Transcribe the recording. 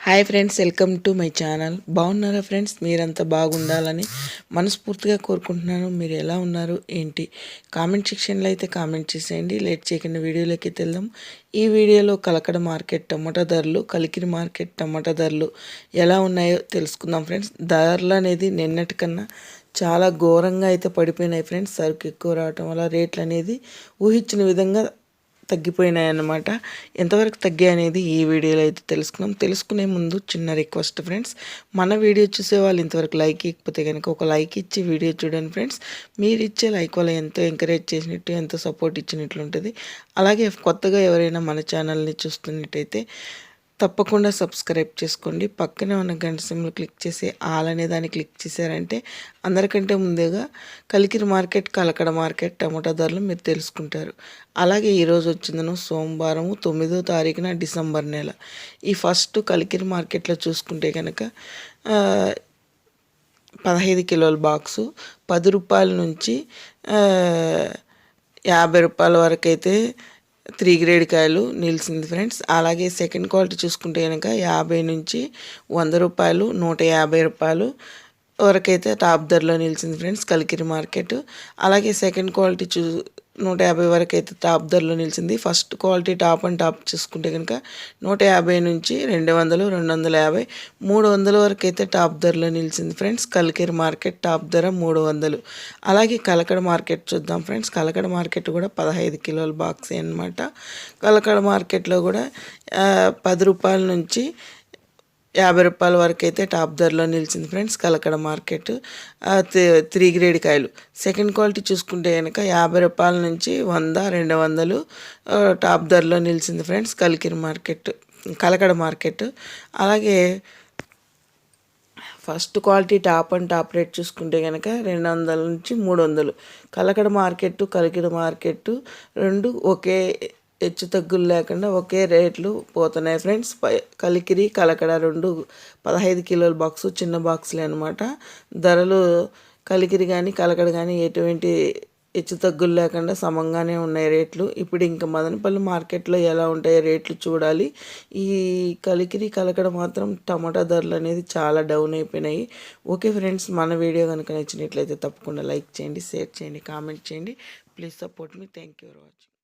Hi friends welcome to my channel బాగున్నారా friends మీరంతా బాగుండాలని మనస్ఫూర్తిగా కోరుకుంటున్నాను. మీరు ఎలా ఉన్నారు? ఏంటి? కామెంట్ సెక్షన్లో అయితే కామెంట్ చేసేయండి. లేట్ చేయకుండా వీడియోలోకి వెళ్దాం. ఈ వీడియోలో కలకడ మార్కెట్ టమాటా ధరలు కలికిరి మార్కెట్ టమాటా ధరలు ఎలా ఉన్నాయో తెలుసుకుందాం ఫ్రెండ్స్ ధరలు అనేది నిన్నటికన్నా చాలా ఘోరంగా అయితే పడిపోయినాయి ఫ్రెండ్స్ సరుకు ఎక్కువ రావటం వల్ల రేట్లు అనేది ఊహించిన విధంగా తగ్గిపోయినాయి అన్నమాట ఎంతవరకు తగ్గాయి అనేది ఈ వీడియోలో అయితే తెలుసుకున్నాం తెలుసుకునే ముందు చిన్న రిక్వెస్ట్ ఫ్రెండ్స్ మన వీడియో చూసే వాళ్ళు ఇంతవరకు లైక్ ఇకపోతే కనుక ఒక లైక్ ఇచ్చి వీడియో చూడండి ఫ్రెండ్స్. మీరు ఇచ్చే లైక్ వల్ల ఎంతో ఎంకరేజ్ చేసినట్టు ఎంతో సపోర్ట్ ఇచ్చినట్లు ఉంటుంది అలాగే కొత్తగా ఎవరైనా మన ఛానల్ని చూస్తున్నట్టయితే తప్పకుండా సబ్స్క్రైబ్ చేసుకోండి. పక్కనే ఉన్న గంట సిమ్లు క్లిక్ చేసి ఆల్ అనే దాన్ని క్లిక్ చేశారంటే అందరికంటే ముందుగా Kalikiri market Kalakada market tomato ధరలు మీరు తెలుసుకుంటారు. అలాగే ఈరోజు వచ్చిందను సోమవారం తొమ్మిదో తారీఖున డిసెంబర్ నెల. ఈ ఫస్ట్ కలికిరి మార్కెట్లో చూసుకుంటే కనుక పదహైదు కిలోల బాక్సు పది రూపాయల నుంచి యాభై రూపాయల వరకు అయితే త్రీ గ్రేడ్ కాయలు నిలిచింది ఫ్రెండ్స్. అలాగే సెకండ్ క్వాలిటీ చూసుకుంటే కనుక యాభై నుంచి వంద రూపాయలు నూట యాభై రూపాయలు వరకైతే టాప్ ధరలో నిలిచింది ఫ్రెండ్స్ కలికిరి మార్కెట్. అలాగే సెకండ్ క్వాలిటీ చూ నూట యాభై వరకు అయితే టాప్ ధరలో నిలిచింది. First quality top and top చూసుకుంటే కనుక నూట యాభై నుంచి రెండు వందలు రెండు వందల యాభై మూడు వందల వరకు అయితే టాప్ ధరలో నిలిచింది. ఫ్రెండ్స్ కలికిరి మార్కెట్ టాప్ ధర మూడు వందలు. అలాగే కలకడ మార్కెట్ చూద్దాం ఫ్రెండ్స్. కలకడ మార్కెట్ కూడా పదహైదు కిలోల బాక్స్ అనమాట కలకడ మార్కెట్లో కూడా పది రూపాయల నుంచి యాభై రూపాయల వరకు అయితే టాప్ ధరలో నిలిచింది friends Kalakada market. Three grade కాయలు. సెకండ్ క్వాలిటీ చూసుకుంటే కనుక యాభై రూపాయల నుంచి వంద రెండు వందలు టాప్ ధరలో నిలిచింది friends Kalikiri market Kalakada market. అలాగే first quality top and top rate చూసుకుంటే కనుక రెండు వందల నుంచి మూడు వందలు. కలకడ మార్కెట్ కలికిడ మార్కెట్ రెండు ఒకే హెచ్చు తగ్గులు లేకుండా ఒకే రేట్లు పోతున్నాయి ఫ్రెండ్స్. కలికిరి కలకడ రెండు పదహైదు కిలోల బాక్స్ చిన్న బాక్సులే అనమాట ధరలు కలికిరి కానీ కలకడ కానీ ఎటువంటి హెచ్చు తగ్గులు లేకుండా సమంగానే ఉన్నాయి రేట్లు. ఇప్పుడు ఇంకా మదనపల్లి మార్కెట్లో ఎలా ఉంటాయో రేట్లు చూడాలి. ఈ కలికిరి కలకడ మాత్రం టమాటా ధరలు అనేది చాలా డౌన్ అయిపోయినాయి. ఓకే ఫ్రెండ్స్ మన వీడియో కనుక నచ్చినట్లయితే తప్పకుండా లైక్ చేయండి షేర్ చేయండి కామెంట్ చేయండి. Please support me. Thank you for watching.